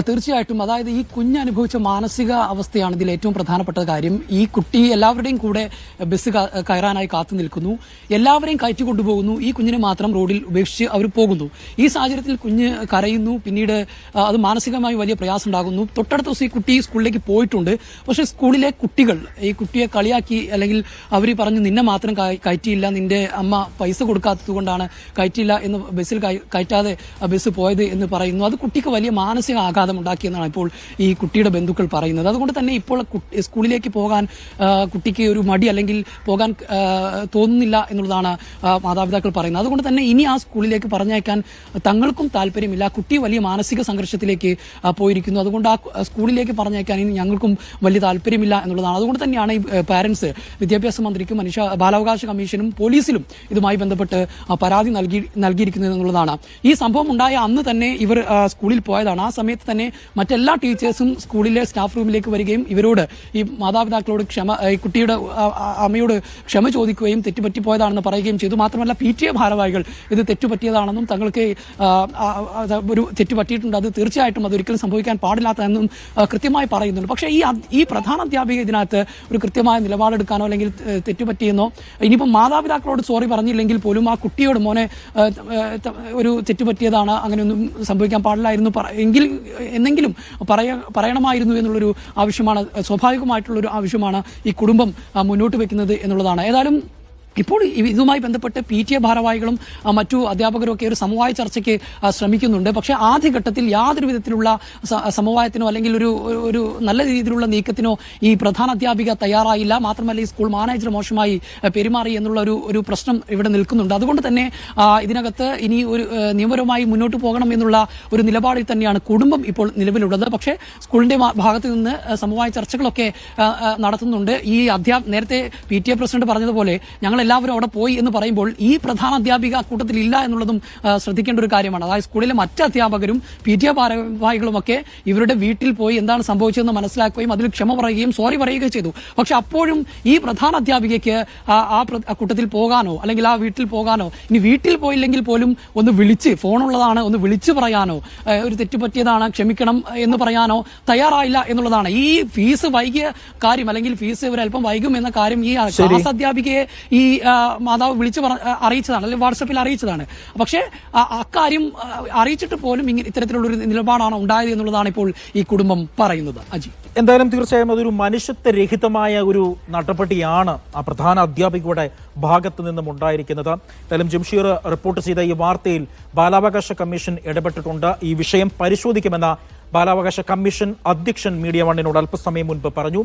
തീർച്ചയായിട്ടും. അതായത് ഈ കുഞ്ഞ് അനുഭവിച്ച മാനസിക അവസ്ഥയാണ് ഇതിൽ ഏറ്റവും പ്രധാനപ്പെട്ട കാര്യം. ഈ കുട്ടി എല്ലാവരുടെയും കൂടെ ബസ് കയറാനായി കാത്തു നിൽക്കുന്നു. എല്ലാവരെയും കയറ്റി കൊണ്ടുപോകുന്നു. ഈ കുഞ്ഞിനെ മാത്രം റോഡിൽ ഉപേക്ഷിച്ച് അവർ പോകുന്നു. ഈ സാഹചര്യത്തിൽ കുഞ്ഞ് കരയുന്നു. പിന്നീട് അത് മാനസികമായി വലിയ പ്രയാസം ഉണ്ടാകുന്നു. തൊട്ടടുത്ത ദിവസം ഈ കുട്ടി സ്കൂളിലേക്ക് പോയിട്ടുണ്ട്. പക്ഷേ സ്കൂളിലെ കുട്ടികൾ ഈ കുട്ടിയെ കളിയാക്കി അല്ലെങ്കിൽ അവർ പറഞ്ഞു നിന്നെ മാത്രം കയറ്റിയില്ല. നിന്റെ അമ്മ പൈസ കൊടുക്കാത്തത് കൊണ്ടാണ് കയറ്റിയില്ല എന്ന് ബസ്സിൽ കയറ്റാതെ ബസ് പോയത് എന്ന് പറയുന്നു. അത് കുട്ടിക്ക് വലിയ മാനസിക ആഘാതം ഉണ്ടാക്കിയെന്നാണ് ഇപ്പോൾ ഈ കുട്ടിയുടെ ബന്ധുക്കൾ പറയുന്നത്. അതുകൊണ്ട് തന്നെ ഇപ്പോൾ സ്കൂളിലേക്ക് പോകാൻ കുട്ടിക്ക് ഒരു മടി അല്ലെങ്കിൽ പോകാൻ തോന്നുന്നില്ല എന്നുള്ളതാണ് മാതാപിതാക്കൾ പറയുന്നത്. അതുകൊണ്ട് തന്നെ ഇനി ആ സ്കൂളിലേക്ക് പറഞ്ഞയക്കാൻ തങ്ങൾക്കും താല്പര്യമില്ല. കുട്ടി വലിയ മാനസിക സംഘർഷത്തിലേക്ക് പോയിരിക്കുന്നു. അതുകൊണ്ട് ആ സ്കൂളിലേക്ക് പറഞ്ഞയക്കാൻ ഇനി ഞങ്ങൾക്കും വലിയ താല്പര്യമില്ല എന്നുള്ളതാണ്. അതുകൊണ്ട് തന്നെയാണ് ഈ പാരന്റ്സ് വിദ്യാഭ്യാസ മന്ത്രിക്കും മനുഷ്യ ബാലാവകാശ കമ്മീഷനും പോലീസിലും ഇതുമായി ബന്ധപ്പെട്ട് പരാതി നൽകി നൽകിയിരിക്കുന്നത് എന്നുള്ളതാണ്. ഈ സംഭവം ഉണ്ടായ അന്ന് തന്നെ ഇവർ സ്കൂളിൽ പോയതാണ്. ആ സമയത്ത് തന്നെ മറ്റെല്ലാ ടീച്ചേഴ്സും സ്കൂളിലെ സ്റ്റാഫ് റൂമിലേക്ക് വരികയും ഇവരോട് ഈ മാതാപിതാക്കളോട് ക്ഷമ ഈ കുട്ടിയുടെ അമ്മയോട് ക്ഷമ ചോദിക്കുകയും തെറ്റുപറ്റിപ്പോയതാണെന്ന് പറയുകയും ചെയ്തു. മാത്രമല്ല പി ടി എ ഭാരവാഹികൾ ഇത് തെറ്റുപറ്റിയതാണെന്നും തങ്ങൾക്ക് ഒരു തെറ്റുപറ്റിയിട്ടുണ്ട്. അത് തീർച്ചയായിട്ടും അതൊരിക്കലും സംഭവിക്കാൻ പാടില്ലാത്തതെന്നും കൃത്യമായി പറയുന്നുണ്ട്. പക്ഷേ ഈ ഈ പ്രധാന അധ്യാപിക ഇതിനകത്ത് ഒരു കൃത്യമായ നിലപാടെടുക്കാനോ അല്ലെങ്കിൽ തെറ്റുപറ്റിയെന്നോ ഇനിയിപ്പോൾ മാതാപിതാക്കളോട് സോറി പറഞ്ഞില്ലെങ്കിൽ പോലും ആ കുട്ടിയോട് മോനെ ഒരു തെറ്റുപറ്റിയതാണ് അങ്ങനെയൊന്നും സംഭവിക്കാൻ പാടില്ലായിരുന്നു എങ്കിൽ എന്നെങ്കിലും പറയ പറയണമായിരുന്നു എന്നുള്ളൊരു ആവശ്യമാണ് സ്വാഭാവികമായിട്ടുള്ളൊരു ആവശ്യമാണ് ഈ കുടുംബം മുന്നോട്ട് വെക്കുന്നത് എന്നുള്ളതാണ്. ഏതായാലും ഇപ്പോൾ ഇതുമായി ബന്ധപ്പെട്ട് പി ടി എ ഭാരവാഹികളും മറ്റു അധ്യാപകരും ഒക്കെ ഒരു സമവായ ചർച്ചയ്ക്ക് ശ്രമിക്കുന്നുണ്ട്. പക്ഷേ ആദ്യഘട്ടത്തിൽ യാതൊരു വിധത്തിലുള്ള സമവായത്തിനോ അല്ലെങ്കിൽ ഒരു ഒരു- നല്ല രീതിയിലുള്ള നീക്കത്തിനോ ഈ പ്രധാന അധ്യാപിക തയ്യാറായില്ല. മാത്രമല്ല ഈ സ്കൂൾ മാനേജർ മോശമായി പെരുമാറി എന്നുള്ള ഒരു ഒരു പ്രശ്നം ഇവിടെ നിൽക്കുന്നുണ്ട്. അതുകൊണ്ട് തന്നെ ഇതിനകത്ത് ഇനി ഒരു നിയമപരമായി മുന്നോട്ട് പോകണം എന്നുള്ള ഒരു നിലപാടിൽ തന്നെയാണ് കുടുംബം ഇപ്പോൾ നിലവിലുള്ളത്. പക്ഷേ സ്കൂളിന്റെ ഭാഗത്ത് നിന്ന് സമവായ ചർച്ചകളൊക്കെ നടത്തുന്നുണ്ട്. ഈ അധ്യാ നേരത്തെ പി ടി എ പ്രസിഡന്റ് പറഞ്ഞതുപോലെ ഞങ്ങൾ എല്ലാവരും അവിടെ പോയി എന്ന് പറയുമ്പോൾ ഈ പ്രധാന അധ്യാപിക കൂട്ടത്തിൽ ഇല്ല എന്നുള്ളതും ശ്രദ്ധിക്കേണ്ട ഒരു കാര്യമാണ്. അതായത് സ്കൂളിലെ മറ്റ് അധ്യാപകരും പി ടി എ ഭാരവാഹികളുമൊക്കെ ഇവരുടെ വീട്ടിൽ പോയി എന്താണ് സംഭവിച്ചതെന്ന് മനസ്സിലാക്കുകയും അതിൽ ക്ഷമ പറയുകയും സോറി പറയുകയും ചെയ്തു. പക്ഷെ അപ്പോഴും ഈ പ്രധാന അധ്യാപികയ്ക്ക് ആ കൂട്ടത്തിൽ പോകാനോ അല്ലെങ്കിൽ ആ വീട്ടിൽ പോകാനോ ഇനി വീട്ടിൽ പോയില്ലെങ്കിൽ പോലും ഒന്ന് വിളിച്ച് ഫോണുള്ളതാണ് ഒന്ന് വിളിച്ചു പറയാനോ ഒരു തെറ്റ് പറ്റിയതാണ് ക്ഷമിക്കണം എന്ന് പറയാനോ തയ്യാറായില്ല എന്നുള്ളതാണ്. ഈ ഫീസ് വൈകിയ കാര്യം അല്ലെങ്കിൽ ഫീസ് ഇവരല്പം വൈകും എന്ന കാര്യം ഈ ക്ലാസ് അധ്യാപികയെ ഈ മാതാവ് വിളിച്ച് അറിയിച്ചതാണ് അല്ലെങ്കിൽ വാട്സപ്പിൽ അറിയിച്ചതാണ്. പക്ഷേ അക്കാര്യം അറിയിച്ചിട്ട് പോലും ഇങ്ങനെ ഇത്തരത്തിലുള്ളൊരു നിലപാടാണ് ഉണ്ടായത് എന്നുള്ളതാണ് ഇപ്പോൾ ഈ കുടുംബം പറയുന്നത്. അജി. എന്തായാലും തീർച്ചയായും അതൊരു മനുഷ്യത്വരഹിതമായ ഒരു നടപടിയാണ് ആ പ്രധാന അധ്യാപികയുടെ ഭാഗത്തു നിന്നും ഉണ്ടായിരിക്കുന്നത്. എന്തായാലും ജംഷീർ റിപ്പോർട്ട് ചെയ്ത ഈ വാർത്തയിൽ ബാലാവകാശ കമ്മീഷൻ ഇടപെട്ടിട്ടുണ്ട്. ഈ വിഷയം പരിശോധിക്കുമെന്ന ബാലാവകാശ കമ്മീഷൻ അധ്യക്ഷൻ മീഡിയ വണ്ണിനോട് അല്പസമയം മുൻപ് പറഞ്ഞു.